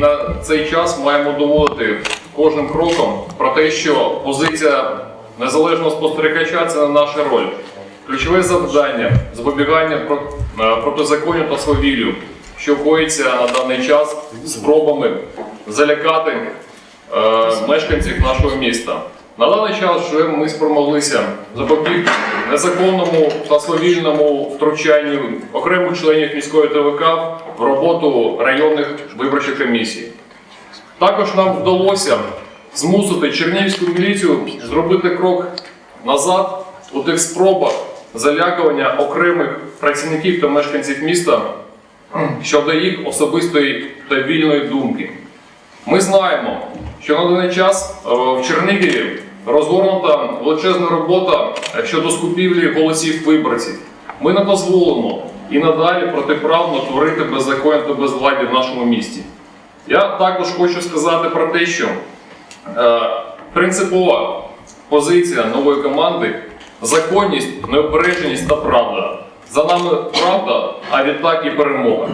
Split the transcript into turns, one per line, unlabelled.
на цей час маємо доводити кожним кроком про те, що позиція незалежного спостерігача це не наша роль. Ключове завдання запобігання е, протизаконню та свавіллю, що коїться на даний час спробами залякати е, мешканців нашого міста. На даний час вже ми спромоглися запобігти незаконному та свавільному втручанню окремих членів міської ТВК в роботу районних виборчих комісій. Також нам вдалося змусити Чернігівську міліцію зробити крок назад у тих спробах залякування окремих працівників та мешканців міста щодо їх особистої та вільної думки. Ми знаємо, що на даний час е, в Чернігові розгорнута величезна робота щодо скупівлі голосів виборців. Ми не дозволимо і надалі протиправно творити беззаконня та безвладдя в нашому місті. Я також хочу сказати про те, що е, принципова позиція нової команди законність, неупередженість та правда. За нами правда, а відтак і перемога.